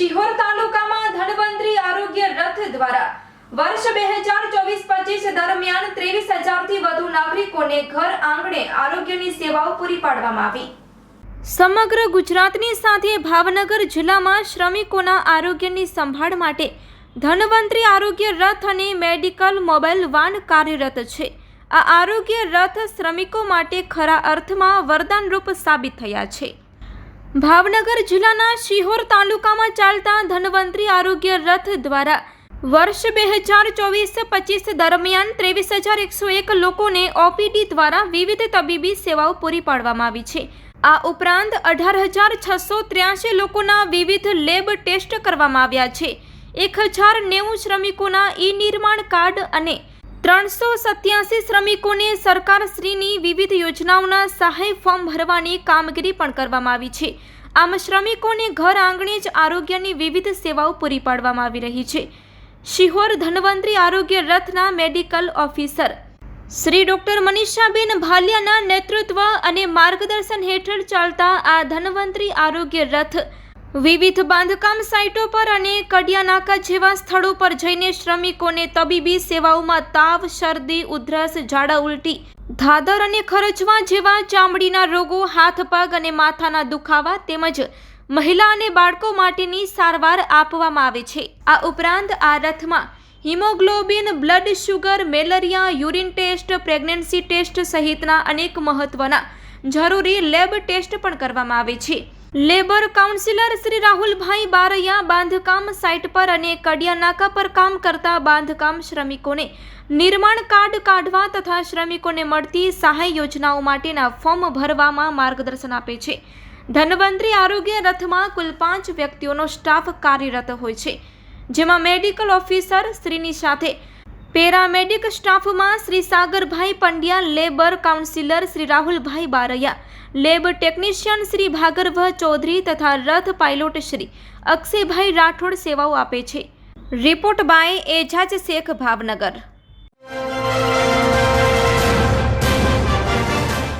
શિહોર તાલુકામાં ધનવંતરી આરોગ્ય રથ દ્વારા વર્ષ બે હજાર ચોવીસ પચીસ દરમિયાન ત્રેવીસ હજારથી વધુ નાગરિકોને ઘર આંગણે આરોગ્યની સેવાઓ પૂરી પાડવામાં આવી. સમગ્ર ગુજરાતની સાથે ભાવનગર જિલ્લામાં શ્રમિકોના આરોગ્યની સંભાળ માટે ધનવંતરી આરોગ્ય રથ અને મેડિકલ મોબાઈલ વાન કાર્યરત છે. આ આરોગ્ય રથ શ્રમિકો માટે ખરા અર્થમાં વરદાનરૂપ સાબિત થયા છે. ભાવનગર જિલ્લાના શિહોર તાલુકામાં ચાલતા ધનવંતરી આરોગ્ય રથ દ્વારા વર્ષ બે હજાર ચોવીસ પચીસ દરમિયાન ત્રેવીસ હજાર એકસો એક લોકોને ઓપીડી દ્વારા વિવિધ તબીબી સેવાઓ પૂરી પાડવામાં આવી છે. આ ઉપરાંત અઢાર હજાર છસો ત્ર્યાસી લોકોના વિવિધ લેબ ટેસ્ટ કરવામાં આવ્યા છે. એક હજાર નેવું શ્રમિકોના ઈ નિર્માણ કાર્ડ અને ત્રણસો સત્યાસી શ્રમિકોને સરકારશ્રીની વિવિધ યોજનાઓના સહાય ફોર્મ ભરવાની કામગીરી પણ કરવામાં આવી છે. આમ શ્રમિકોને ઘર આંગણે જ આરોગ્યની વિવિધ સેવાઓ પૂરી પાડવામાં આવી રહી છે. શિહોર ધનવંતરી આરોગ્ય રથના medical officer Shri doctor Manishaben ભાલિયાના નેતૃત્વ અને માર્ગદર્શન હેઠળ ચાલતા આ ધનવંતરી આરોગ્ય રથ વિવિધ બાંધકામ સાઇટો પર અને કડિયાનાકા જેવા સ્થળો પર જઈને શ્રમિકોને તબીબી સેવાઓમાં તાવ, શરદી, ઉધરસ, ઝાડા ઉલટી ધાદર અને ખરચવા જેવા ચામડીના રોગો, હાથ પગ અને માથાના દુખાવા તેમજ મહિલા અને બાળકો માટેની સારવાર આપવામાં આવે છે. આ ઉપરાંત આ રથમાં haemoglobin, blood sugar, malaria, urine test, pregnancy test સહિતના અનેક મહત્વના જરૂરી લેબ ટેસ્ટ પણ કરવામાં આવે છે. લેબર કાઉન્સિલર શ્રી રાહુલભાઈ બારૈયા બાંધકામ સાઇટ પર અને કડિયાનાકા પર કામ કરતા બાંધકામ શ્રમિકોને નિર્માણ કાર્ડ કાઢવા તથા શ્રમિકોને મળતી સહાય યોજનાઓ માટેના ફોર્મ ભરવામાં માર્ગદર્શન આપે છે. ધનવંતરી આરોગ્ય રથમાં કુલ પાંચ વ્યક્તિઓનો સ્ટાફ કાર્યરત હોય છે. જેમાં મેડિકલ ઓફિસર શ્રીની સાથે paramedic સ્ટાફમાં Shri Sagarbhai Pandya, labour counsellor Shri Rahulbhai Baraiya, lab technician Shri ભાગરભ Chaudhary તથા રથ પાયલોટ શ્રી અક્ષયભાઈ રાઠોડ સેવાઓ આપે છે. Report by Ejaz Shaikh Bhavnagar.